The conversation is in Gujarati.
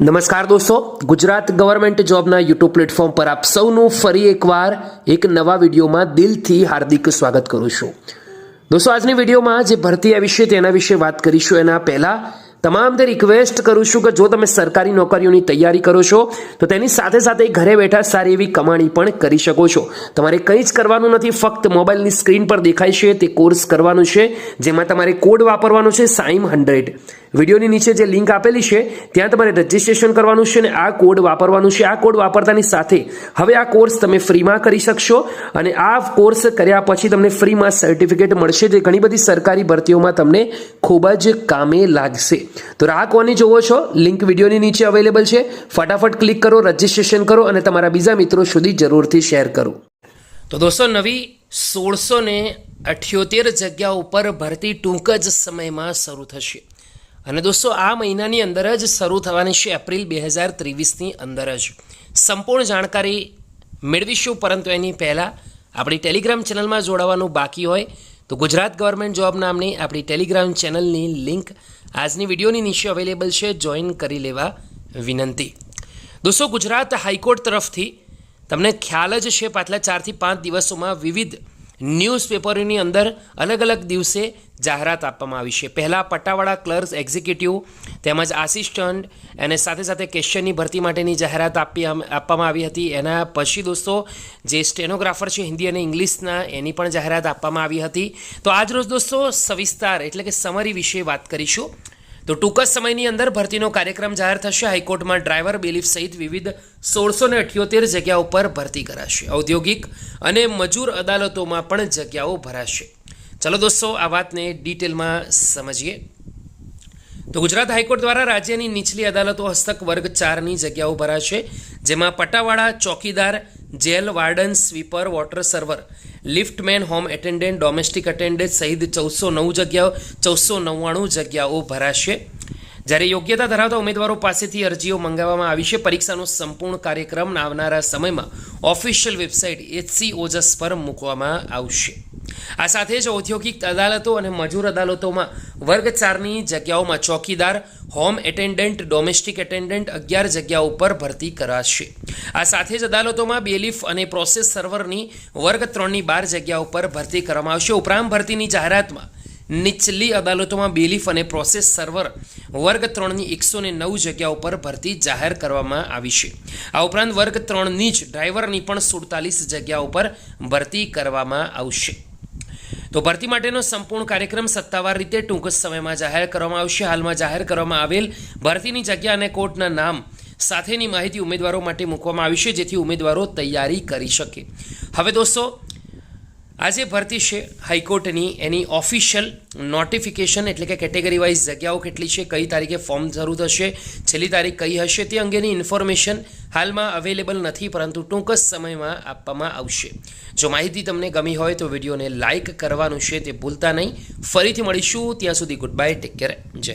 નમસ્કાર દોસ્તો, ગુજરાત ગવર્મેન્ટ જોબના યુટ્યુબ પ્લેટફોર્મ પર આપ સૌનું ફરી એકવાર એક નવા વિડીયોમાં દિલથી હાર્દિક સ્વાગત કરું છું. દોસ્તો, આજની વિડીયોમાં જે ભરતી આવી છે તેના વિશે વાત કરીશું. એના પહેલા તમામને રિક્વેસ્ટ કરું છું કે જો તમે સરકારી નોકરીઓની તૈયારી કરો છો, તો તેની સાથે સાથે ઘરે બેઠા સારી એવી કમાણી પણ કરી શકો છો. તમારે કંઈ જ કરવાનું નથી, ફક્ત મોબાઈલની સ્ક્રીન પર દેખાય છે, તે કોર્સ કરવાનું છે, જેમાં તમારે કોડ વાપરવાનો છે, સાઈમ હંડ્રેડ. વિડીયોની નીચે જે લિંક આપેલી છે, ત્યાં તમારે રજિસ્ટ્રેશન કરવાનું છે અને આ કોડ વાપરવાનું છે. આ કોડ વાપરતાની સાથે હવે આ કોર્સ તમે ફ્રીમાં કરી શકશો અને આ કોર્સ કર્યા પછી તમને ફ્રીમાં સર્ટિફિકેટ મળશે, જે ઘણી બધી સરકારી ભરતીઓમાં તમને ખૂબ જ કામે લાગશે. તો રાહ કોની જોવો છો? લિંક વિડીયોની નીચે અવેલેબલ છે. ફટાફટ ક્લિક કરો, રજિસ્ટ્રેશન કરો અને તમારા બીજા મિત્રો સુધી જરૂરથી શેર કરો. તો દોસ્તો, નવી સોળસો ને અઠ્યોતેર જગ્યા ઉપર ભરતી ટૂંક જ સમયમાં શરૂ થશે. અને દોસ્તો, આ મહિનાની અંદર જ શરૂ થવાની છે એપ્રિલ બે હજાર ત્રેવીસની અંદર જ. સંપૂર્ણ જાણકારી મેળવીશું, પરંતુ એની પહેલાં આપણી ટેલિગ્રામ ચેનલમાં જોડાવાનું બાકી હોય. તો ગુજરાત ગવર્મેન્ટ જોબ નામની આપણી ટેલિગ્રામ ચેનલની લિંક આજની વિડીયોની નીચે અવેલેબલ છે. જોઈન કરી લેવા વિનંતી. દોસ્તો, ગુજરાત હાઈકોર્ટ તરફથી તમને ખ્યાલ જ છે, પાછલા ચારથી પાંચ દિવસોમાં વિવિધ ન્યૂઝપેપરોની અંદર અલગ અલગ દિવસે જાહેરાત આપવામાં આવી છે. પહેલાં પટ્ટાવાળા ક્લર્ક એક્ઝિક્યુટિવ, તેમજ આસિસ્ટન્ટ અને સાથે સાથે કેશિયરની ભરતી માટેની જાહેરાત આપી આપવામાં આવી હતી. એના પછી દોસ્તો, જે સ્ટેનોગ્રાફર છે, હિન્દી અને ઇંગ્લિશના, એની પણ જાહેરાત આપવામાં આવી હતી. તો આજ રોજ દોસ્તો, સવિસ્તાર એટલે કે સમરી વિશે વાત કરીશું. તો ટૂંક જ સમયની અંદર ભરતીનો કાર્યક્રમ જાહેર થશે. હાઈકોર્ટમાં ડ્રાઈવર બેલીફ સહિત વિવિધ સોળસો ને અઠ્યોતેર જગ્યા ઉપર ભરતી કરાશે. ઔદ્યોગિક અને મજૂર અદાલતોમાં પણ જગ્યાઓ ભરાશે. ચલો દોસ્તો, આ વાતને ડિટેલમાં સમજીએ. તો ગુજરાત હાઈકોર્ટ દ્વારા રાજ્યની નીચલી અદાલતો હસ્તક વર્ગ ચારની જગ્યાઓ ભરાશે, જેમાં પટ્ટાવાળા ચોકીદાર, jail warden, sweeper, water server, liftman, home attendant, domestic attendant સહિત ચૌદસો નવ જગ્યાઓ, ચૌદસો નવ્વાણું જગ્યાઓ ભરાશે. જ્યારે યોગ્યતા ધરાવતા ઉમેદવારો પાસેથી અરજીઓ મંગાવવામાં આવી છે, પરીક્ષાનો સંપૂર્ણ કાર્યક્રમ આવનારા સમયમાં ઓફિશિયલ વેબસાઇટ એચસી ઓજસ પર મૂકવામાં આવશે. આ સાથે જ ઔદ્યોગિક અદાલતો અને મજૂર અદાલતોમાં વર્ગ ચારની જગ્યાઓમાં ચોકીદાર, હોમ એટેન્ડન્ટ, ડોમેસ્ટિક એટેન્ડન્ટ અગિયાર જગ્યાઓ પર ભરતી કરાશે. આ સાથે જ અદાલતોમાં બેલીફ અને પ્રોસેસ સર્વરની વર્ગ ત્રણની બાર જગ્યાઓ ઉપર ભરતી કરવામાં આવશે. ઉપરાંત ભરતીની જાહેરાતમાં નીચલી અદાલતોમાં બેલીફ અને પ્રોસેસ સર્વર વર્ગ ત્રણની એકસો ને નવ જગ્યા ઉપર ભરતી જાહેર કરવામાં આવી છે. આ ઉપરાંત વર્ગ ત્રણની જ ડ્રાઈવરની પણ સુડતાલીસ જગ્યાઓ ઉપર ભરતી કરવામાં આવશે. તો ભરતી માટેનો સંપૂર્ણ કાર્યક્રમ સત્તાવાર રીતે ટૂંક સમયમાં જાહેર કરવામાં આવશે. હાલમાં જાહેર કરવામાં આવેલ ભરતીની જગ્યા અને કોર્ટના નામ સાથેની માહિતી ઉમેદવારો માટે મૂકવામાં આવી છે, જેથી ઉમેદવારો તૈયારી કરી શકે. હવે દોસ્તો આજે ભરતી છે હાઈકોર્ટની. એની ઓફિશિયલ નોટિફિકેશન એટલે કે કેટેગરી વાઇઝ જગ્યાઓ કેટલી છે, કઈ તારીખે ફોર્મ શરૂ થશે, છેલ્લી તારીખ કઈ હશે, તે અંગેની ઇન્ફોર્મેશન હાલમાં અવેલેબલ નથી, પરંતુ ટૂંક જ સમયમાં આપવામાં આવશે. જો માહિતી તમને ગમી હોય તો વિડીયોને લાઇક કરવાનું છે, તે ભૂલતા નહીં. ફરીથી મળીશું, ત્યાં સુધી ગુડ બાય ટેક કેર જય